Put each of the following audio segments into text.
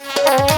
ভোলা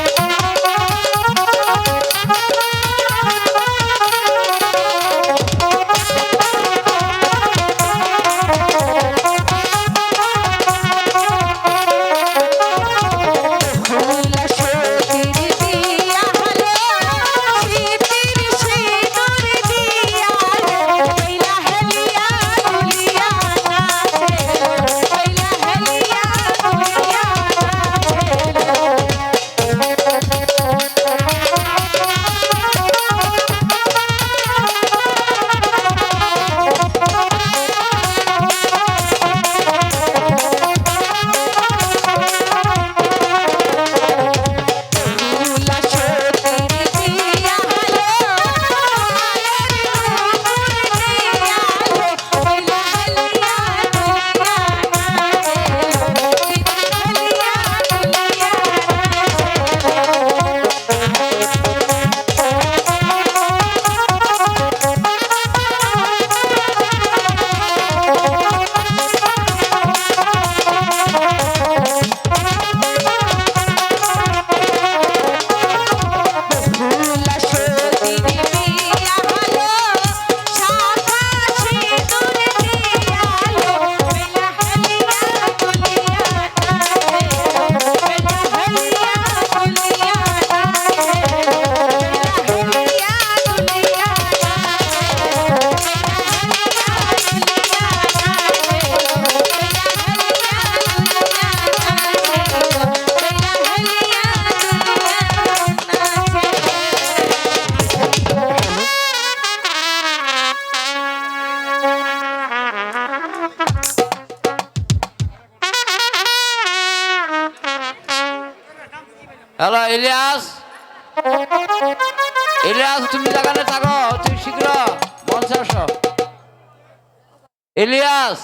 ইলিয়াস তুমি জায়গাটা থাকো তুমি শীঘ্র মঞ্চে আসো। ইলিয়াস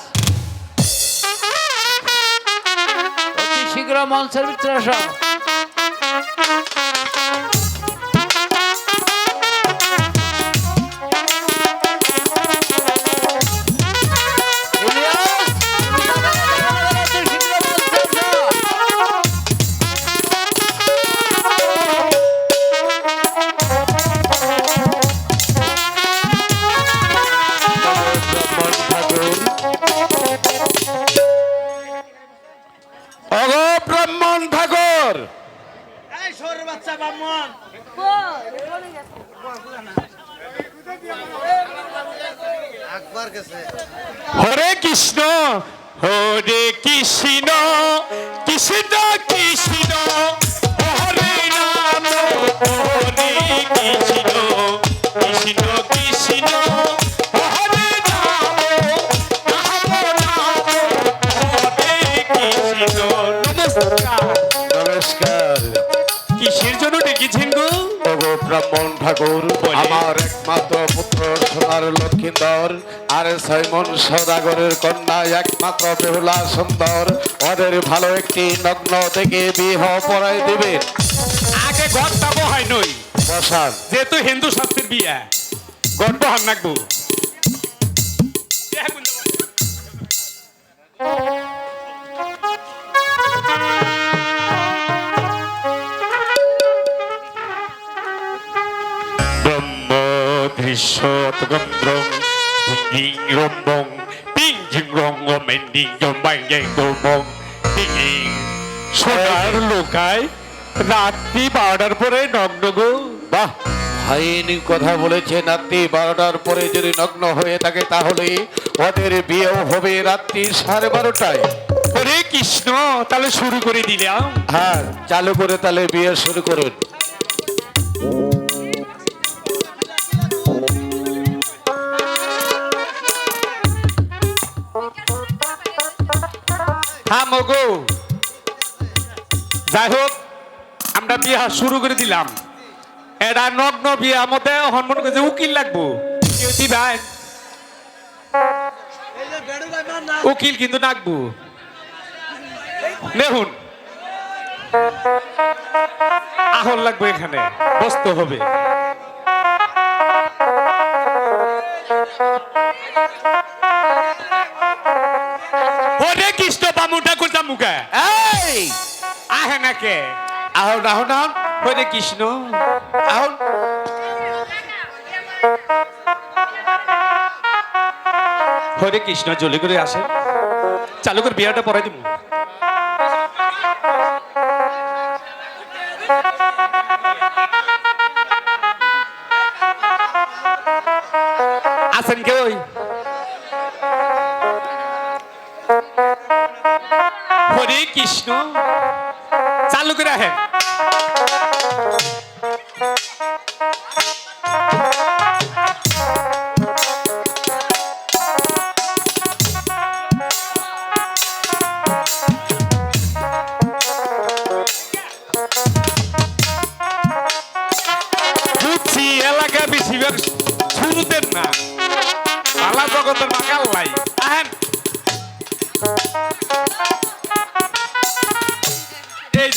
শীঘ্র মঞ্চের ভিতরে আসো। হরে কৃষ্ণ হরে কৃষ্ণ কৃষ্ণ কৃষ্ণ হরে রাম হরে কৃষ্ণ কৃষ্ণ কৃষ্ণ হরে রাম রাম রাম হরে কৃষ্ণ। নমস্কার। নমস্কার। কিসের জন্য ডেকেছেন গো? ওগো ব্রাহ্মণ ঠাকুর আমার একমাত্র পুত্র সোনার লক্ষিন্দর আর সৈমন সদাগরের কন্যা একমাত্র বেহুলা সুন্দর। ওদের ভালো একটি নগ্ন থেকে বিহ পড়াই দেবেন আগে ঘরটা বহাই নই। বসান। যেহেতু হিন্দু শাস্ত্রের বিয়া গর্ব হান নাকবো সোনার লোকায় রাত্রি বারোটার পরে নগ্ন গো বাহ আইনি কথা বলেছে রাত্রি বারোটার পরে যদি নগ্ন হয়ে থাকে তাহলে ওদের বিয়েও হবে রাত্রি সাড়ে বারোটায় হরে কৃষ্ণ তাহলে শুরু করে দিলাম হ্যাঁ চালু করে তাহলে বিয়ে শুরু করুন হ্যাঁ মগো যাই হোক আমরা বিয়া শুরু করে দিলাম। এটা নগ্ন বিয়া মতে হনমন করছে উকিল লাগবো। ভাই উকিল কিন্তু নাকবো দেখুন আহল লাগবে এখানে, বসতে হবে। মুখে। এই, আহে নাকে? কৃষ্ণ। আহন। হরে কৃষ্ণ জলি করে আসে। চালু করে বিয়াটা পরাই দিব। আছেন কে এলাকা বেশিরভাগ শুরুতেন না পালা জগতের মাকাল লাই।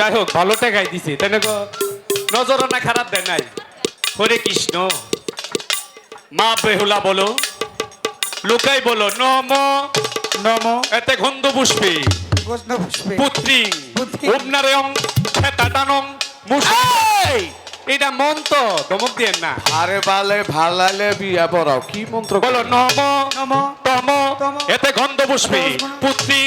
যাই হোক ভালো টাকাই দিছে। তাই না নজর না খারাপ দেয় নাই। হরে কৃষ্ণ। মা বেহুলা বলো লোকাই বলো নম নম। এতে গন্ধ পুষ্পে। পুত্রী পুত্রী। পুত্রী। খেতা খেতাটানং মুসি এটা মন্ত্র দমক দিয়ে না। আরে বালে ভালালে বিয়া পড়াও কি মন্ত্র বলো নম নম তম। এতে গন্ধ পুষ্পে পুত্রী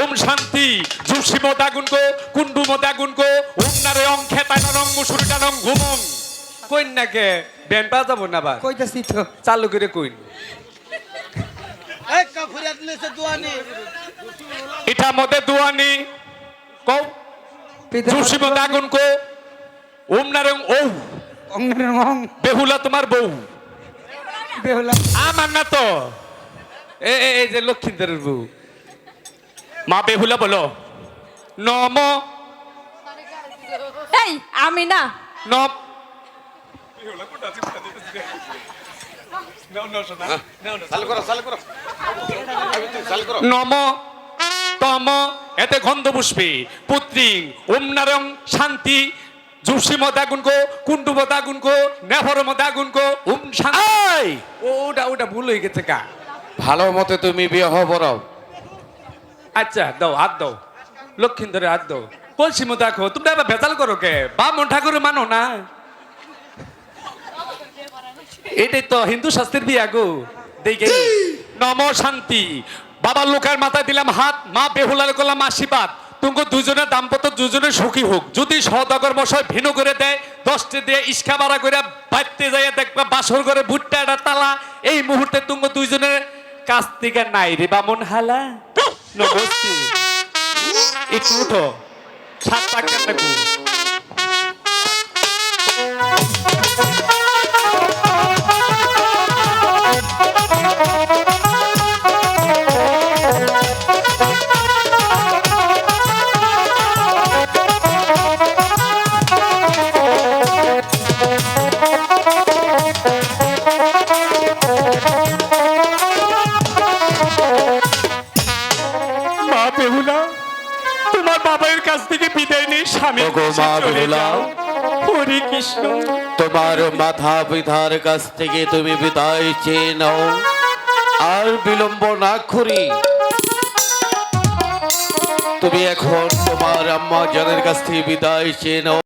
ওম শান্তি জুসিম দাগুন কো কুন্ডুম দাগুন কো ওম নারে অং খেতানং মুসুরিটানং ঘুমং। কইন নাকে বেন পা যাব না বা কইতাছি তো। চালু করে কইন। এই কাফুরিয়াত লেছে দুয়ানি। ইটা মতে দুয়ানি কও? জুসিম দাগুন কো ওম নারে ও অঙ্গনের মং বেহুলা তোমার বউ। বেহুলা। আমার না তো। এ এ- এই যে লক্ষ্মীন্দরের বউ। মা বেহুলা বলো। নম। এই আমি না। নম। নম। তম। এতে গন্ধ পুষ্পে পুত্রী। ওম নারং শান্তি। জুসি মতা গুনকো কুন্ডু মতা গুনকো নেফর মতা গুনকো ওম শান্তি ওটা ওটা ভুল হয়ে গেছে কা ভালো মতে তুমি বিবাহ পড়াও আচ্ছা দাও হাত দাও। লক্ষ্মীন্দরে হাত দাও। কলসি মতো দেখো তুমি আবার ভেজাল করো কে? বামন ঠাকুর মানো না। এটাই তো হিন্দু শাস্ত্রের বিয়া গো দেখে নম শান্তি। বাবার লোকের মাথায় দিলাম হাত মা বেহুলার করলাম আশীর্বাদ। তুমি দুজনের দাম্পত্য দুজনে সুখী হোক। যদি সদাগর মশাই ভিন্ন করে দেয়, দশটি দিয়ে ইস্কা বাড়া করে বাড়তে যাই দেখবা বাসর করে ভুট্টা একটা তালা, এই মুহূর্তে তুমি দুইজনের কাছ থেকে নাই রে বামন হালা। নমস্তে একটু উঠো। ওগো মা বেহুলা। হরে কৃষ্ণ। তোমার মাথা পিতার কাছ থেকে তুমি বিদায় চেয়ে নাও। আর বিলম্ব না করি। তুমি এখন তোমার আম্মা জানের কাছ থেকে বিদায় চেয়ে নাও।